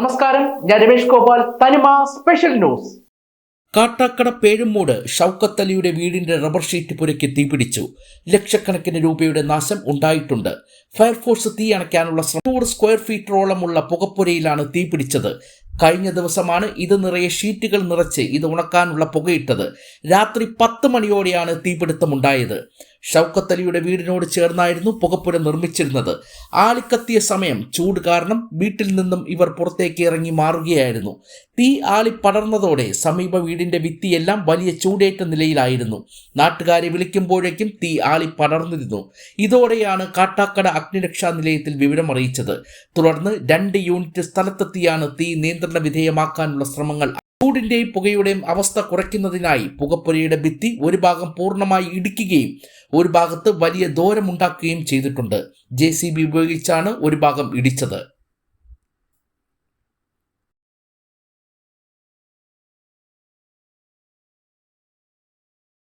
നമസ്കാരം ഞാൻ Ramesh Gopal Thanima special news. Kattakada Pezhumoodu Shoukath അലിയുടെ വീടിന്റെ റബ്ബർ ഷീറ്റ് പുരയ്ക്ക് തീപിടിച്ചു ലക്ഷക്കണക്കിന് രൂപയുടെ നാശം ഉണ്ടായിട്ടുണ്ട്. ഫയർഫോഴ്സ് തീ അണയ്ക്കാനുള്ള ശ്രമം. സ്ക്വയർ ഫീറ്ററോളമുള്ള പുകപ്പുരയിലാണ് തീപിടിച്ചത് കഴിഞ്ഞ ദിവസമാണ് ഇത് നിറയെ ഷീറ്റുകൾ നിറച്ച് ഇത് ഉണക്കാനുള്ള പുകയിട്ടത്. രാത്രി പത്ത് മണിയോടെയാണ് തീപിടുത്തമുണ്ടായത്. ഷൗക്കത്ത് അലിയുടെ വീടിനോട് ചേർന്നായിരുന്നു പുകപ്പുര നിർമ്മിച്ചിരുന്നത്. ആളിക്കത്തിയ സമയം ചൂട് കാരണം വീട്ടിൽ നിന്നും ഇവർ പുറത്തേക്ക് ഇറങ്ങി മാറുകയായിരുന്നു. തീ ആളി പടർന്നതോടെ സമീപ വീടിന്റെ ഭിത്തിയെല്ലാം വലിയ ചൂടേറ്റ നിലയിലായിരുന്നു. നാട്ടുകാരെ വിളിക്കുമ്പോഴേക്കും തീ ആളി പടർന്നിരുന്നു. ഇതോടെയാണ് കാട്ടാക്കട അഗ്നിരക്ഷാ നിലയത്തിൽ വിവരമറിയിച്ചത് തുടർന്ന് രണ്ട് യൂണിറ്റ് സ്ഥലത്തെത്തിയാണ് തീ നിയന്ത്രണ വിധേയമാക്കാനുള്ള ശ്രമങ്ങൾ ചൂടിന്റെയും പുകയുടെയും അവസ്ഥ കുറയ്ക്കുന്നതിനായി പുകപ്പുരയുടെ ഭിത്തി ഒരു ഭാഗം പൂർണമായി ഇടിക്കുകയും ഒരു ഭാഗത്ത് വലിയ ദോരമുണ്ടാക്കുകയും ചെയ്തിട്ടുണ്ട്. ജെ ഉപയോഗിച്ചാണ് ഒരു ഭാഗം ഇടിച്ചത്.